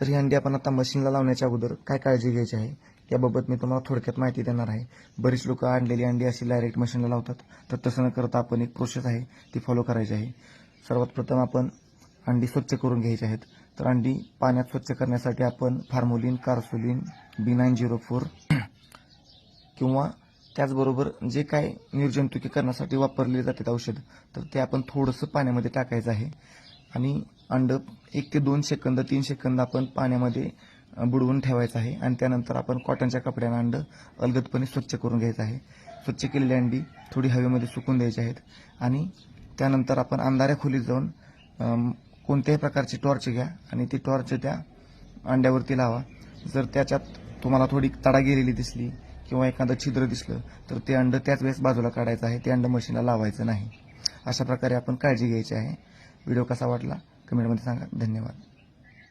तर ही अंडी आपण आता मशीनला लावण्याच्या अगोदर काय काळजी घ्यायची आहे? याबाबत मी तुम्हाला थोडक्यात माहिती देणार आहे. बरीच लोक आणलेली अंडी अशी डायरेक्ट मशीनला लावतात. तर तसं न करता आपण एक प्रोसेस आहे ती फॉलो करायची आहे. सर्वात प्रथम आपण अंडी स्वच्छ करून घ्यायची आहेत. तर अंडी पाण्यात स्वच्छ करण्यासाठी आपण फार्मोलिन कार्सोलिन बी नाईन झिरो फोर किंवा त्याचबरोबर जे काय निर्जंतुकीकरणासाठी वापरले जातात औषध तर ते आपण थोडंसं पाण्यामध्ये टाकायचं आहे. आणि अंड एक ते दोन सेकंद तीन सेकंद आपण पाण्यामध्ये बुडवून ठेवायचं आहे. आणि त्यानंतर आपण कॉटनच्या कपड्यानं अंड अलगदपणे स्वच्छ करून घ्यायचं आहे. स्वच्छ केलेली अंडी थोडी हवेमध्ये सुकून द्यायची आहेत. आणि त्यानंतर आपण अंधाऱ्या खोलीत जाऊन कोणत्याही प्रकारची टॉर्च घ्या आणि ती टॉर्च त्या अंड्यावरती लावा. जर त्याच्यात तुम्हाला थोडी तडा गेलेली दिसली किंवा एखादं छिद्र दिसलं तर ते अंड त्याच वेळेस बाजूला काढायचं आहे. ते अंड मशीनला लावायचं नाही. अशा प्रकारे आपण काळजी घ्यायची आहे. व्हिडिओ कसा वाटला? कमेंटमध्ये सांगा. धन्यवाद.